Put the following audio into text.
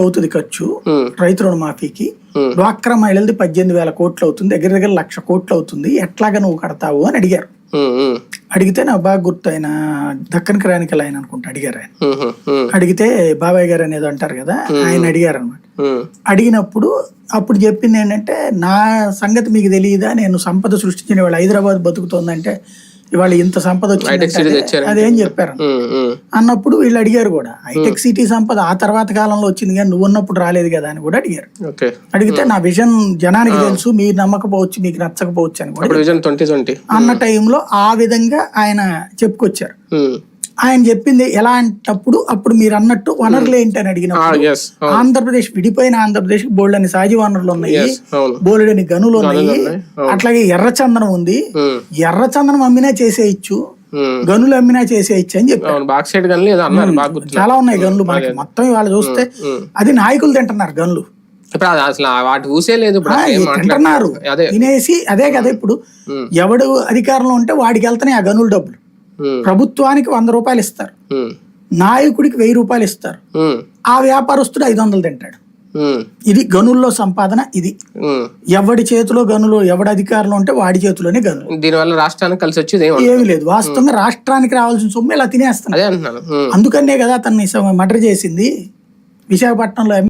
అవుతుంది ఖర్చు రైతు రుణమాఫీకి డ్వాక్రా మహిళలది పద్దెనిమిది వేల కోట్లు అవుతుంది? దగ్గర దగ్గర లక్ష కోట్లు అవుతుంది. ఎట్లాగా నువ్వు కడతావు అని అడిగారు. అడిగితే నాకు బాగా గుర్తు ఆయన దక్కన్ క్రానికల్ ఆయన అనుకుంటా అడిగారు ఆయన. అడిగితే బాబాయ్ గారు అనేది అంటారు కదా ఆయన అడిగారు అనమాట అడిగినప్పుడు అప్పుడు చెప్పింది ఏంటంటే నా సంగతి మీకు తెలియదా? నేను సంపద సృష్టించిన వాళ్ళు హైదరాబాద్ బతుకుతోందంటే ఇవాళ ఇంత సంపద వచ్చింది అదేం చెప్పారు. అన్నప్పుడు వీళ్ళు అడిగారు కూడా హైటెక్ సిటీ సంపద ఆ తర్వాత కాలంలో వచ్చింది కానీ నువ్వు ఉన్నప్పుడు రాలేదు కదా అని కూడా అడిగారు. అడిగితే నా విజన్ జనానికి తెలుసు మీరు నమ్మకపోవచ్చు మీకు నచ్చకపోవచ్చు అని కూడా అన్న టైంలో ఆ విధంగా ఆయన చెప్పుకొచ్చారు. ఆయన చెప్పింది ఎలా అంటప్పుడు అప్పుడు మీరు అన్నట్టు వనరులు ఏంటి అని అడిగినప్పుడు అవును. ఆంధ్రప్రదేశ్ విడిపోయిన ఆంధ్రప్రదేశ్ బోల్డ్ అని సహజ వనరులు ఉన్నాయి అవును. బోలెడని గనులు ఉన్నాయి. అట్లాగే ఎర్రచందనం ఉంది. ఉమ్, ఎర్రచందనం అమ్మినా చేసేయచ్చు ఉమ్, గనులు అమ్మినా చేసేయచ్చు అని చెప్పారు. చాలా ఉన్నాయి గనులు మనకి మొత్తం ఇవాళ చూస్తే. అది నాయకులు తింటున్నారు గనులు. ఇప్పుడు అది అసలు ఆ వాటి ఊసే లేదు ఇప్పుడు అసలు ఏం తింటున్నారు. తినేసి అదే కదా ఇప్పుడు. ఎవడు అధికారంలో ఉంటే వాడికి వెళ్తున్నాయి ఆ గనుల డబ్బులు. ప్రభుత్వానికి వంద రూపాయలు ఇస్తారు. నాయకుడికి వెయ్యి రూపాయలు ఇస్తారు. ఆ వ్యాపారస్తుడు ఐదు వందలు తింటాడు. ఇది గనుల్లో సంపాదన ఇది. ఎవడి చేతిలో గనులు ఎవడి అధికారంలో ఉంటే వాడి చేతిలోనే గనులు. దీనివల్ల రాష్ట్రానికి కలిసి వచ్చేది ఏమో లేదు. వాస్తవంగా రాష్ట్రానికి రావాల్సిన సొమ్ము ఇలా ఉమ్. అందుకనే కదా అతన్ని మర్డర్ చేసింది. విశాఖపట్నంలో